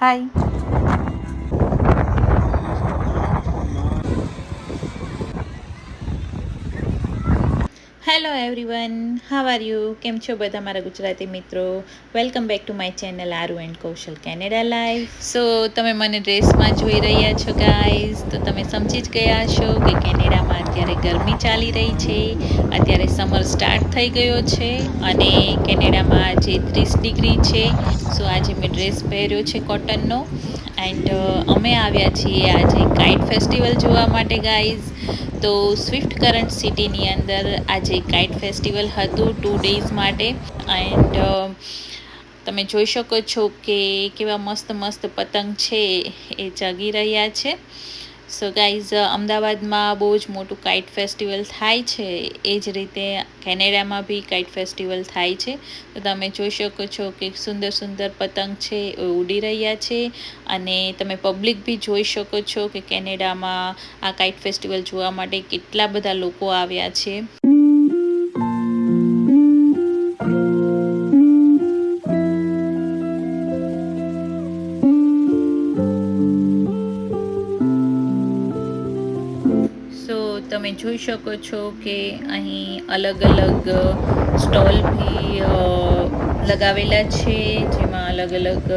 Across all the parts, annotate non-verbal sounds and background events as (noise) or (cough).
Hi hello everyone how are you કેમ છો બધા મારા ગુજરાતી મિત્રો? Welcome back to my channel Aaru and Kaushal Canada life so તમે મને ડ્રેસમાં જોઈ રહ્યા છો ગાઈઝ તો તમે સમજી જ ગયા છો કે કેનેડામાં અત્યારે ગરમી ચાલી રહી છે. અત્યારે સમર સ્ટાર્ટ થઈ ગયો છે અને કેનેડામાં આજે ત્રીસ ડિગ્રી છે. સો આજે મેં ડ્રેસ પહેર્યો છે કોટનનો એન્ડ અમે આવ્યા છીએ આજે કાઇટ ફેસ્ટિવલ જોવા માટે ગાઈઝ તો સ્વિફ્ટ કરંટ સિટીની અંદર આજે કાઇટ ફેસ્ટિવલ હતું ટુ ડેઝ માટે. એન્ડ તમે જોઈ શકો છો કે કેવા મસ્ત મસ્ત પતંગ છે એ ચગી રહ્યા છે. સો ગાઈઝ અમદાવાદમાં બહુ જ મોટું કાઇટ ફેસ્ટિવલ થાય છે. એ જ રીતે કેનેડામાં બી કાઇટ ફેસ્ટિવલ થાય છે. તો તમે જોઈ શકો છો કે સુંદર સુંદર પતંગ છે એ ઉડી રહ્યા છે. અને તમે પબ્લિક બી જોઈ શકો છો કે કેનેડામાં આ કાઇટ ફેસ્ટિવલ જોવા માટે કેટલા બધા લોકો આવ્યા છે. જોઈ શકો છો કે અહીં અલગ અલગ સ્ટોલ બી લગાવેલા છે, જેમાં અલગ અલગ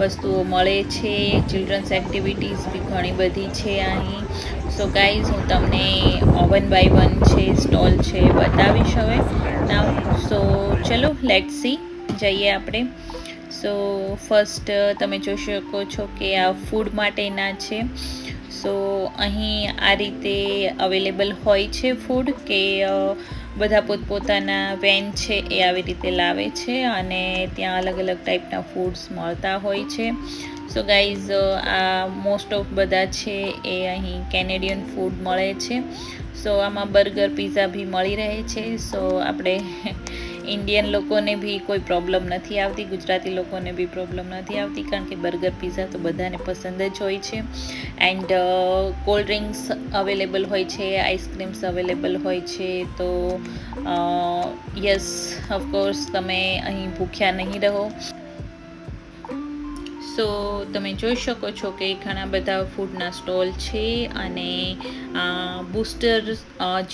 વસ્તુઓ મળે છે. ચિલ્ડ્રન્સ એક્ટિવિટીઝ બી ઘણી બધી છે અહીં. સો ગાઈઝ હું તમને વન બાય વન છે સ્ટોલ છે બતાવીશ હવે. ના સો ચલો લેટ સી જઈએ આપણે. સો ફર્સ્ટ તમે જોઈ શકો છો કે આ ફૂડ માટેના છે. સો અહીં આ રીતે અવેલેબલ હોય છે ફૂડ કે બધા પોતપોતાના વેન છે એ આવી રીતે લાવે છે અને ત્યાં અલગ અલગ ટાઈપના ફૂડ્સ મળતા હોય છે. સો ગાઈઝ આ મોસ્ટ ઓફ બધા છે એ અહીં કેનેડિયન ફૂડ મળે છે. સો આમાં બર્ગર પીઝા બી મળી રહે છે. સો આપણે ઇન્ડિયન લોકોને બી કોઈ પ્રોબ્લેમ નથી આવતી, ગુજરાતી લોકોને બી પ્રોબ્લેમ નથી આવતી, કારણ કે બર્ગર, પીઝા તો બધાને પસંદ જ હોય છે. એન્ડ કોલ્ડ ડ્રિંક્સ અવેલેબલ હોય છે આઈસ્ક્રીમ્સ અવેલેબલ હોય છે, તો યસ ઓફકોર્સ તમે અહીં ભૂખ્યા નહીં રહો. સો, તમે જોઈ શકો છો કે ઘણા બધા ફૂડના સ્ટોલ છે અને બૂસ્ટર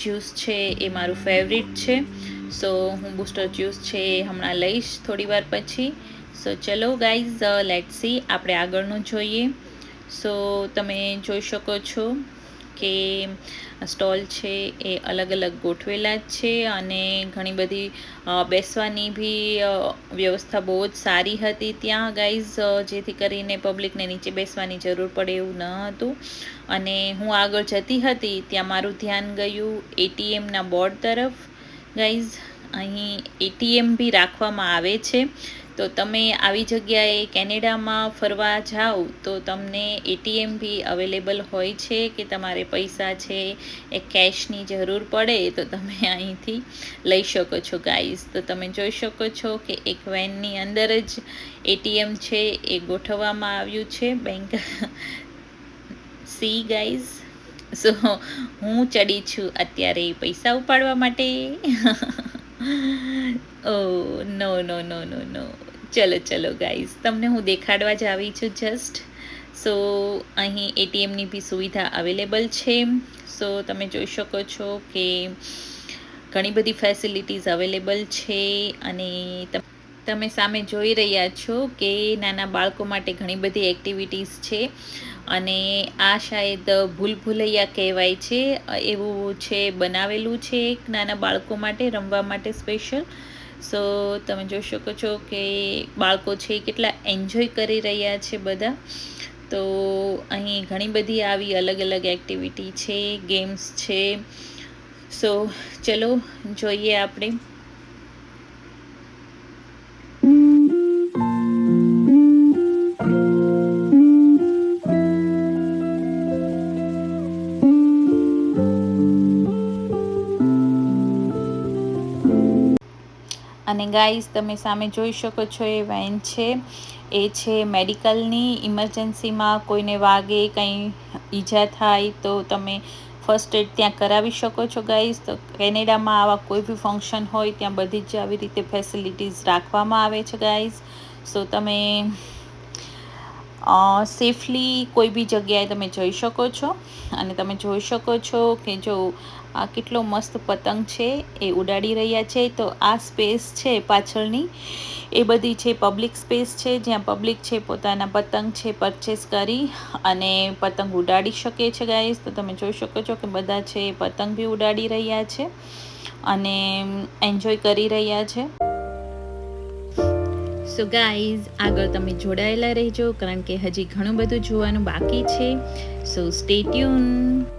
જ્યુસ છે એ મારું ફેવરિટ છે. સો હું બૂસ્ટર જ્યુસ છે એ હમણાં લઈશ થોડી વાર પછી. સો ચલો ગાઈઝ લેટ સી આપણે આગળનું જોઈએ. સો તમે જોઈ શકો છો કે સ્ટોલ છે એ અલગ અલગ ગોઠવેલા જ છે અને ઘણી બધી બેસવાની બી વ્યવસ્થા બહુ જ સારી હતી ત્યાં ગાઈઝ જેથી કરીને પબ્લિકને નીચે બેસવાની જરૂર પડે એવું ન હતું. અને હું આગળ જતી હતી ત્યાં મારું ધ્યાન ગયું એટીએમના બોર્ડ તરફ. ગાઈઝ, અહીં એટીએમ બી રાખવામાં આવે છે. તો તમે આવી જગ્યાએ કેનેડામાં ફરવા જાઓ તો તમને એટીએમ બી અવેલેબલ હોય છે કે તમારે પૈસા છે એ કેશની જરૂર પડે તો તમે (laughs) અહીંથી લઈ શકો છો ગાઈઝ. તો તમે જોઈ શકો છો કે એક વેનની અંદર જ એટીએમ છે એ ગોઠવવામાં આવ્યું છે. Bank (laughs) C guys. (laughs) સો હું ચડી છું અત્યારે પૈસા ઉપાડવા માટે. ઓ નો નો નો નો નો ચલો ચલો ગાઈઝ તમને હું દેખાડવા જ આવી છું જસ્ટ સો અહીં એટીએમની બી સુવિધા અવેલેબલ છે. સો તમે જોઈ શકો છો કે ઘણી બધી ફેસિલિટીઝ અવેલેબલ છે અને તમ- સામે જોઈ રહ્યા છો કે નાના બાળકો માટે ઘણી બધી એક્ટિવિટીઝ છે. અને આ શાયદ ભૂલ ભૂલૈયા કહેવાય છે. એવું છે, બનાવેલું છે એક નાના બાળકો માટે, રમવા માટે સ્પેશિયલ સો તમે જોઈ શકો છો કે બાળકો છે કેટલા એન્જોય કરી રહ્યા છે બધા. તો અહીં ઘણી બધી આવી અલગ અલગ એક્ટિવિટી છે ગેમ્સ છે. સો ચલો, જોઈએ આપણે. અને ગાઈઝ, તમે સામે જોઈ શકો છો એ વેન છે. એ છે મેડિકલની. ઇમરજન્સીમાં કોઈને વાગે, કંઈ ઈજા થાય તો તમે ફર્સ્ટ એડ ત્યાં કરાવી શકો છો ગાઈઝ. તો કેનેડામાં આવા કોઈ બી ફંક્શન હોય ત્યાં બધી જ આવી રીતે ફેસિલિટીઝ રાખવામાં આવે છે ગાઈઝ. સો તમે સેફલી કોઈ બી જગ્યાએ તમે જઈ શકો છો. અને તમે જોઈ શકો છો કે જો આ કેટલો મસ્ત પતંગ છે, એ ઉડાડી રહ્યા છે. તો આ સ્પેસ છે પાછળની. એ બધી છે પબ્લિક સ્પેસ છે, જ્યાં પબ્લિક છે પોતાના પતંગ છે પરચેસ કરી અને પતંગ ઉડાડી શકે છે ગાઈઝ તો તમે જોઈ શકો છો કે બધા છે પતંગ બી ઉડાડી રહ્યા છે અને એન્જોય કરી રહ્યા છે. સો ગાઈઝ આગળ તમે જોડાયેલા રહેજો, કારણ કે હજી ઘણું બધું જોવાનું બાકી છે. So stay tuned.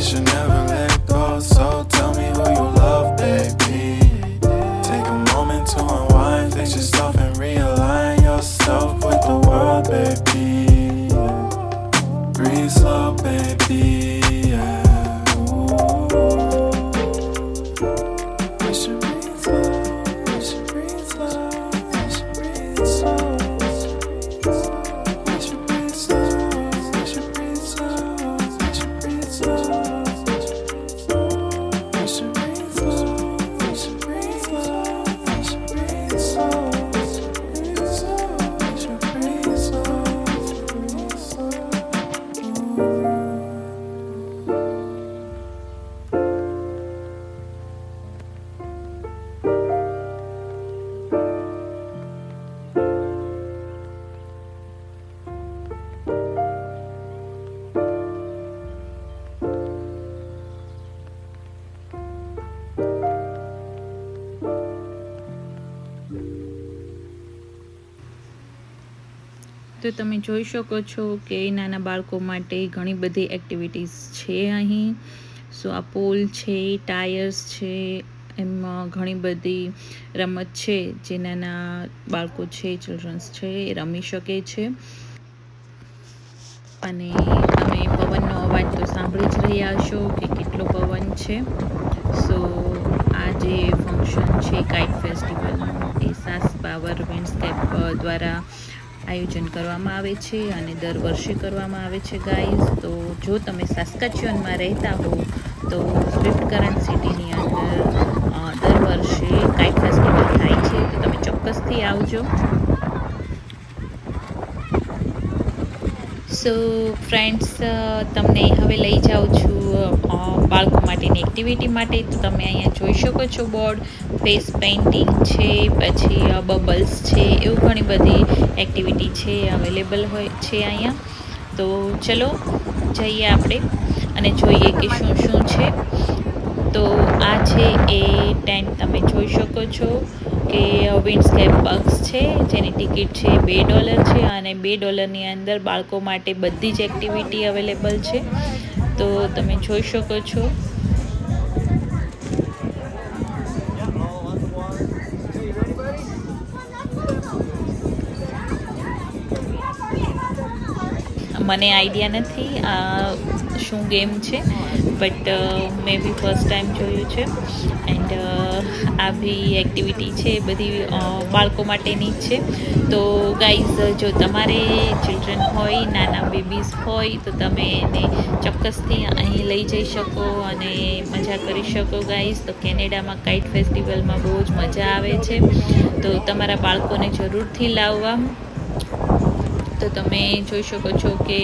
wish you never તો તમે જોઈ શકો છો કે નાના બાળકો માટે ઘણી બધી એક્ટિવિટીઝ છે અહીં. સો આ પોલ છે ટાયર્સ છે, એમાં ઘણી બધી રમત છે જે નાના બાળકો છે ચિલ્ડ્રન્સ છે, એ રમી શકે છે. અને તમે પવનનો અવાજ તો સાંભળી જ રહ્યા છો કે કેટલો પવન છે. સો આ જે ફંક્શન છે કાઇટ ફેસ્ટિવલનું એ સાસ પાવર વિન્ડસ્કેપ દ્વારા આયોજન કરવામાં આવે છે અને દર વર્ષે કરવામાં આવે છે ગાઈઝ તો જો તમે સાસ્કાચ્યુઅનમાં રહેતા હો, તો સ્વિફ્ટ કરંટ સિટીની અંદર દર વર્ષે કાઇટ ફેસ્ટિવલ થાય છે, તો તમે ચોક્કસથી આવજો. સો ફ્રેન્ડ્સ તમને હવે લઈ જાઉં છું બાળકો માટેની એક્ટિવિટી માટે. તો તમે અહીંયા જોઈ શકો છો બોર્ડ ફેસ પેઇન્ટિંગ છે, પછી બબલ્સ છે, એવું ઘણી બધી એક્ટિવિટી છે અવેલેબલ હોય છે અહીંયા. તો ચલો, જઈએ આપણે અને જોઈએ કે શું શું છે. તો આ છે એ ટેન્ટ તમે જોઈ શકો છો. કે વિન્ડસ્કેપ બક્સ છે, જેની ટિકિટ છે બે ડોલર છે અને બે ડોલરની અંદર બાળકો માટે બધી જ એક્ટિવિટી અવેલેબલ છે. તો તમે જોઈ શકો છો. મને આઈડિયા નથી આ શું ગેમ છે, બટ મેં બી ફર્સ્ટ ટાઈમ જોયું છે. એન્ડ આ બી એક્ટિવિટી છે, બધી બાળકો માટેની જ છે. તો ગાઈઝ જો તમારે ચિલ્ડ્રન હોય, નાના બેબીઝ હોય, તો તમે એને ચોક્કસથી અહીં લઈ જઈ શકો અને મજા કરી શકો ગાઈઝ તો કેનેડામાં કાઇટ ફેસ્ટિવલમાં બહુ જ મજા આવે છે. તો તમારા બાળકોને જરૂરથી લાવવા. તો તમે જોઈ શકો છો કે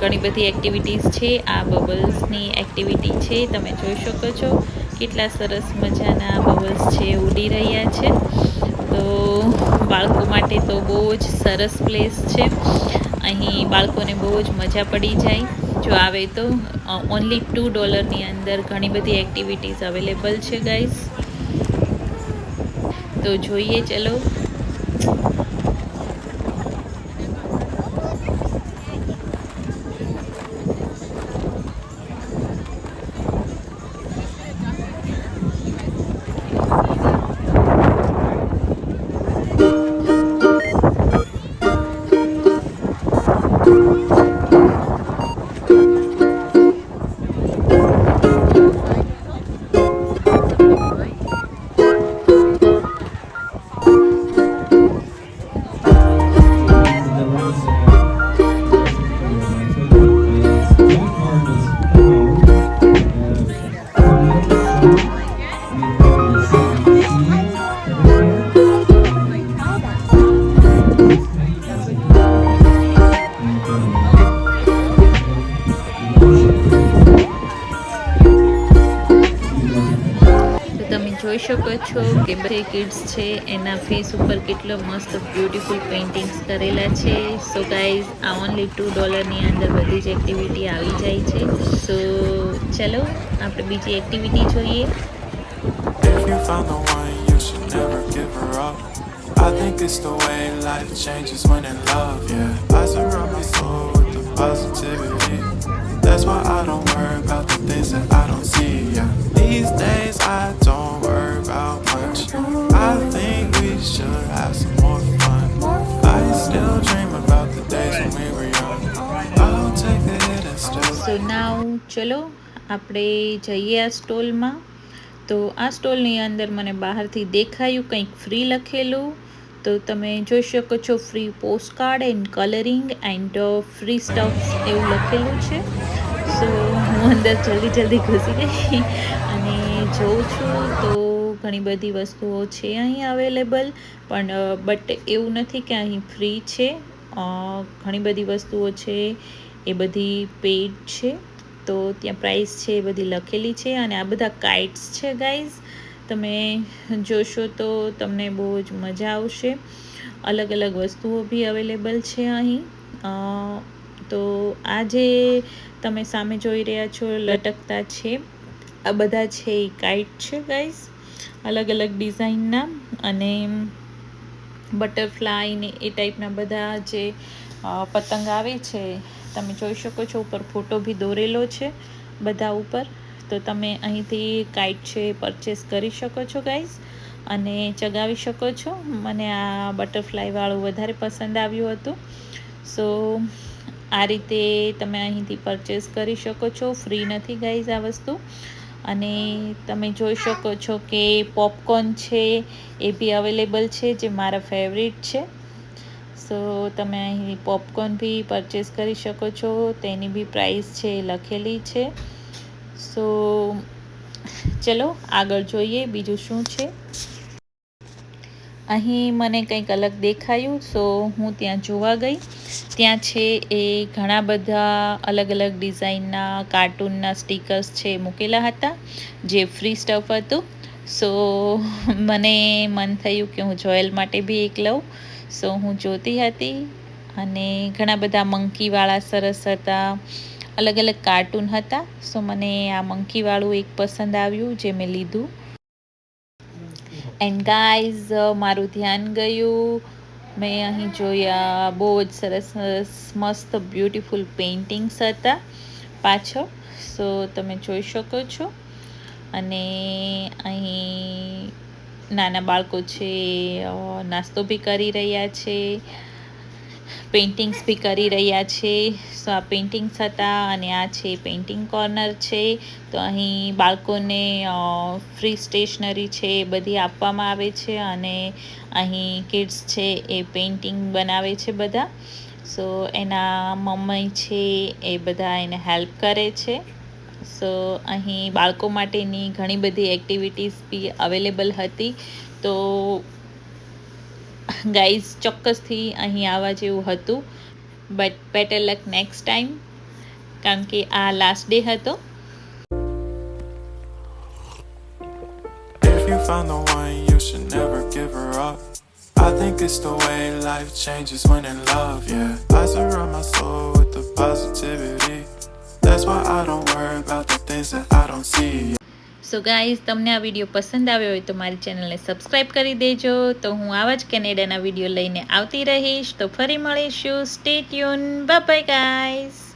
ઘણી બધી એક્ટિવિટીઝ છે. આ બબલ્સની એક્ટિવિટી છે, તમે જોઈ શકો છો. કેટલા સરસ મજાના બબલ્સ છે, ઉડી રહ્યા છે. તો બાળકો માટે તો બહુ જ સરસ પ્લેસ છે. અહીં બાળકોને બહુ જ મજા પડી જાય. જો આવે તો ઓનલી ટુ ડોલરની અંદર ઘણી બધી એક્ટિવિટીઝ અવેલેબલ છે ગાઈઝ તો જોઈએ, ચલો. જોઈ શકો છો કે બે કિડ્સ છે એના ફેસ ઉપર કેટલો મસ્ત બ્યુટીફુલ પેઇન્ટિંગ્સ કરેલા છે સો ગાઈઝ આ ઓનલી ટુ ડોલરની અંદર બધી જ એક્ટિવિટી આવી જાય છે સો ચલો આપણે બીજી એક્ટિવિટી જોઈએ. I think it's the way life changes when in love, yeah. I surround my soul with the positivity. That's why I don't ચલો આપણે જઈએ આ સ્ટોલમાં. તો આ સ્ટોલની અંદર મને બહારથી દેખાયું કંઈક ફ્રી લખેલું. તો તમે જોઈ શકો છો free post card and colouring and free stuff એવું લખેલું છે. સો, હું અંદર જલ્દી જલ્દી ઘૂસી ગઈ અને જોઉં છું તો ઘણી બધી વસ્તુઓ છે અહીં અવેલેબલ. પણ બટ એવું નથી કે અહીં ફ્રી છે. ઘણી બધી વસ્તુઓ છે. એ બધી પેડ છે. તો ત્યાં પ્રાઇસ છે એ બધી લખેલી છે અને આ બધા કાઇટ્સ છે ગાઈઝ તમે જોશો તો તમને બહુ જ મજા આવશે. અલગ અલગ વસ્તુઓ બી અવેલેબલ છે અહીં. તો આ જે તમે સામે જોઈ રહ્યા છો, લટકતા છે, આ બધા છે એ કાઇટ છે ગાઈઝ અલગ અલગ ડિઝાઇનના અને બટરફ્લાય ને એ ટાઈપના બધા જે પતંગ આવે છે તમે જોઈ શકો છો, ઉપર ફોટો બી દોરેલો છે બધા ઉપર. તો તમે અહીંથી કાઇટ છે પરચેસ કરી શકો છો ગાઈઝ. અને ચગાવી શકો છો. મને આ બટરફ્લાયવાળું વધારે પસંદ આવ્યું હતું. સો, આ રીતે તમે અહીંથી પરચેસ કરી શકો છો. ફ્રી નથી ગાઈઝ આ વસ્તુ. અને તમે જોઈ શકો છો કે પોપકોર્ન છે એ બી અવેલેબલ છે, જે મારા ફેવરિટ છે. સો તમે અહીં પોપકોર્ન બી પરચેસ કરી શકો છો. તેની બી પ્રાઇસ છે એ લખેલી છે. સો ચલો આગળ જોઈએ બીજું શું છે. અહીં મને કંઈક અલગ દેખાયું સો હું ત્યાં જોવા ગઈ. ત્યાં છે એ ઘણા બધા અલગ અલગ ડિઝાઇનના કાર્ટૂનના સ્ટીકર્સ છે મૂકેલા હતા, જે ફ્રી સ્ટફ હતું. સો મને મન થયું કે હું જોયેલ માટે બી એક લઉં. સો હું જોતી હતી અને ઘણા બધા મંકીવાળા સરસ હતા અલગ અલગ કાર્ટૂન હતા. સો મને આ મંકીવાળું એક પસંદ આવ્યું જે મેં લીધું. એન્ડ ગાઈઝ મારું ધ્યાન ગયું. મેં અહીં જોયા બહુ જ સરસ સરસ, મસ્ત બ્યુટીફુલ પેઇન્ટિંગ્સ હતા પાછળ. સો તમે જોઈ શકો છો. અને અહીં નાના બાળકો છે નાસ્તો બી કરી રહ્યા છે પેઇન્ટિંગ્સ બી કરી રહ્યા છે. સો આ પેઇન્ટિંગ્સ હતા અને આ છે પેઇન્ટિંગ કોર્નર છે. તો અહીં બાળકોને ફ્રી સ્ટેશનરી છે એ બધી આપવામાં આવે છે અને અહીં કિડ્સ છે એ પેઇન્ટિંગ બનાવે છે બધા. સો એના મમ્મી છે એ બધા એને હેલ્પ કરે છે. સો અહીં બાળકો માટેની ઘણી બધી એક્ટિવિટીઝ બી અવેલેબલ હતી તો ગાઈઝ ચોક્કસથી અહીં આવવા જેવું હતું but better luck next time કારણ કે આ લાસ્ટ ડે હતો If you found the one, you should never give her up. I think it's the way life changes when in love, yeah. I surround my soul with the positivity. That's why I don't worry about the things that I don't see. So guys તમને આ video પસંદ આવ્યો હોય તો મારી ચેનલને subscribe કરી દેજો. તો હું આવા જ કેનેડાના વીડિયો લઈને આવતી રહીશ. તો ફરી મળીશું. Stay tune by guys